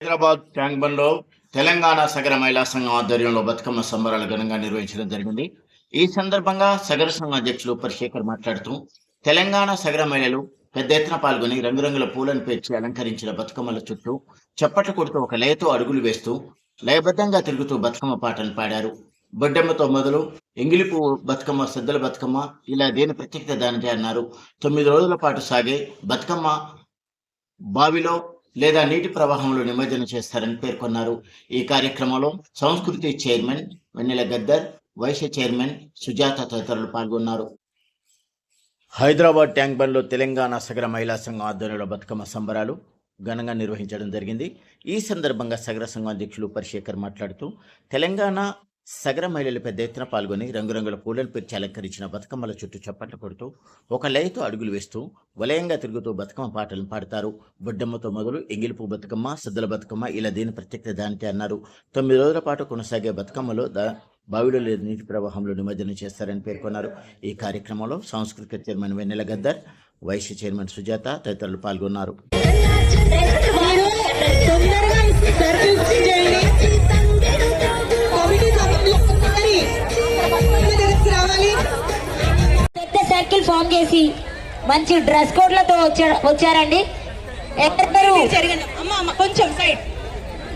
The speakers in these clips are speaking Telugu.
హైదరాబాద్ ట్యాంక్ బండ్లో తెలంగాణ సగర మహిళా సంఘం ఆధ్వర్యంలో బతుకమ్మ సంబరాలు ఘనంగా నిర్వహించడం జరిగింది. ఈ సందర్భంగా సగర సంఘం అధ్యక్షులు పరిశేఖర్ మాట్లాడుతూ తెలంగాణ సగర మహిళలు పెద్ద ఎత్తున పాల్గొని రంగురంగుల పూలను పేర్చి అలంకరించిన బతుకమ్మల చుట్టూ చప్పట్లు కొడుతూ ఒక లయతో అడుగులు వేస్తూ లయబద్ధంగా తిరుగుతూ బతుకమ్మ పాటలు పాడారు. బొడ్డెమ్మతో మొదలు ఎంగిలి పువ్వు బతుకమ్మ సద్దల బతుకమ్మ ఇలా దేని ప్రత్యేకత దానిదే అన్నారు. తొమ్మిది రోజుల పాటు సాగే బతుకమ్మ బావిలో లేదా నీటి ప్రవాహంలో నిమజ్జనం చేస్తారని పేర్కొన్నారు. ఈ కార్యక్రమంలో సంస్కృతి chairman Vennela Gaddar vice chairman Sujatha తదితరులు పాల్గొన్నారు. హైదరాబాద్ ట్యాంక్ బండ్లో తెలంగాణ సగర మహిళా సంఘం ఆధ్వర్యంలో బతుకమ్మ సంబరాలు ఘనంగా నిర్వహించడం జరిగింది. ఈ సందర్భంగా సగర సంఘం అధ్యక్షులు పరిశేఖర్ మాట్లాడుతూ తెలంగాణ సగర మహిళలు పెద్ద ఎత్తున పాల్గొని రంగురంగుల పూలను పెంచి అలంకరించిన బతుకమ్మల చుట్టూ చప్పట్లు కొడుతూ ఒక లయతో అడుగులు వేస్తూ వలయంగా తిరుగుతూ బతుకమ్మ పాటలను పాడతారు. బొడ్డమ్మతో మొదలు ఎంగిలిపు బతుకమ్మ సద్దుల బతుకమ్మ ఇలా దీని ప్రత్యేకత దానితే అన్నారు. తొమ్మిది రోజుల పాటు కొనసాగే బతుకమ్మలో బావిలో లేదా నీటి ప్రవాహంలో నిమజ్జనం చేస్తారని పేర్కొన్నారు. ఈ కార్యక్రమంలో సాంస్కృతిక chairman Vennela Gaddar vice chairman Sujatha తదితరులు పాల్గొన్నారు. ఫామ్ చేసి మంచి డ్రెస్ కోడ్లతో వచ్చా- వచ్చారండి. ఎవరు అమ్మ కొంచెం సైడ్.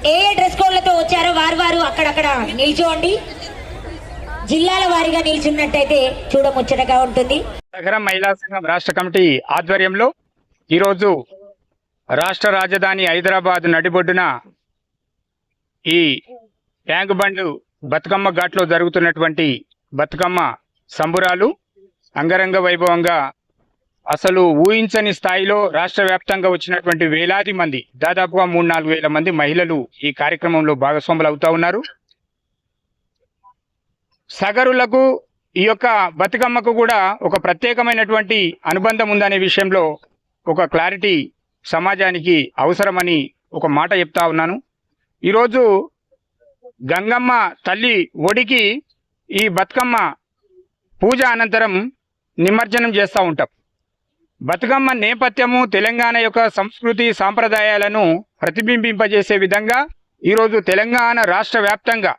ఏ ఏ డ్రెస్ కోడ్లతో వచ్చారో వారు వారు అక్కడక్కడ నిల్చోండి. జిల్లాల వారీగా నిల్చున్నట్టయితే చూడముచ్చటగా ఉంటుంది. నగర మహిళా సంఘం రాష్ట్ర కమిటీ ఆధ్వర్యంలో ఈరోజు రాష్ట్ర రాజధాని హైదరాబాద్ నడిబొడ్డున ఈ ట్యాంక్ బండ్ బతుకమ్మ ఘాట్లో జరుగుతున్నటువంటి బతుకమ్మ సంబురాలు అంగరంగ వైభవంగా అసలు ఊహించని స్థాయిలో రాష్ట్ర వ్యాప్తంగా వచ్చినటువంటి వేలాది మంది దాదాపుగా మూడు నాలుగు వేల మంది మహిళలు ఈ కార్యక్రమంలో భాగస్వాములు అవుతా ఉన్నారు. సగరులకు ఈ యొక్క బతుకమ్మకు కూడా ఒక ప్రత్యేకమైనటువంటి అనుబంధం ఉందనే విషయంలో ఒక క్లారిటీ సమాజానికి అవసరమని ఒక మాట చెప్తా ఉన్నాను. ఈరోజు గంగమ్మ తల్లి ఒడికి ఈ బతుకమ్మ పూజ అనంతరం నిమజ్జనం చేస్తూ ఉంటాం. బతుకమ్మ నేపథ్యము తెలంగాణ యొక్క సంస్కృతి సాంప్రదాయాలను ప్రతిబింబింపజేసే విధంగా ఈరోజు తెలంగాణ రాష్ట్ర వ్యాప్తంగా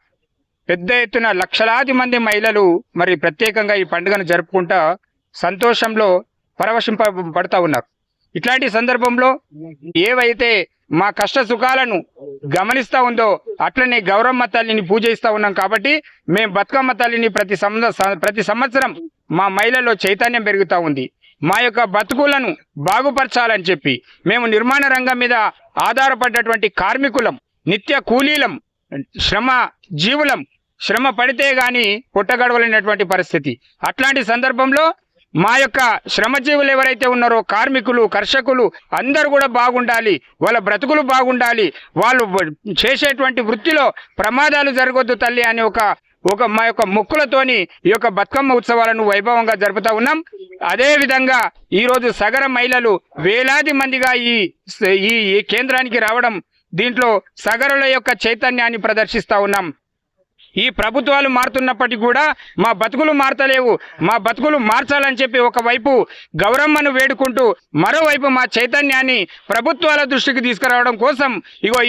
పెద్ద ఎత్తున లక్షలాది మంది మహిళలు మరి ప్రత్యేకంగా ఈ పండుగను జరుపుకుంటా సంతోషంలో పరవశింప పడతా ఉన్నారు. ఇట్లాంటి సందర్భంలో ఏవైతే మా కష్ట సుఖాలను గమనిస్తూ ఉందో అట్లనే గౌరమ్మ తల్లిని పూజిస్తా ఉన్నాం కాబట్టి మేము బతుకమ్మ తల్లిని ప్రతి ప్రతి సంవత్సరం మా మహిళల్లో చైతన్యం పెరుగుతూ ఉంది. మా యొక్క బతుకులను బాగుపరచాలని చెప్పి మేము నిర్మాణ రంగం మీద ఆధారపడ్డటువంటి కార్మికులం నిత్య కూలీలం శ్రమ జీవులం శ్రమ పడితే గాని పుట్టగడవలేనటువంటి పరిస్థితి. అట్లాంటి సందర్భంలో మా యొక్క శ్రమజీవులు ఎవరైతే ఉన్నారో కార్మికులు కర్షకులు అందరూ కూడా బాగుండాలి వాళ్ళ బ్రతుకులు బాగుండాలి వాళ్ళు చేసేటువంటి వృత్తిలో ప్రమాదాలు జరగొద్దు తల్లి అని ఒక ఒక మా యొక్క మొక్కులతోని ఈ యొక్క బతుకమ్మ ఉత్సవాలను వైభవంగా జరుపుతా ఉన్నాం. అదే విధంగా ఈ రోజు సగర మహిళలు వేలాది మందిగా ఈ ఈ కేంద్రానికి రావడం దీంట్లో సగరుల యొక్క చైతన్యాన్ని ప్రదర్శిస్తా ఉన్నాం. ఈ ప్రభుత్వాలు మారుతున్నప్పటికీ కూడా మా బతుకులు మారతలేవు. మా బతుకులు మార్చాలని చెప్పి ఒకవైపు గౌరమ్మను వేడుకుంటూ మరోవైపు మా చైతన్యాన్ని ప్రభుత్వాల దృష్టికి తీసుకురావడం కోసం ఇగో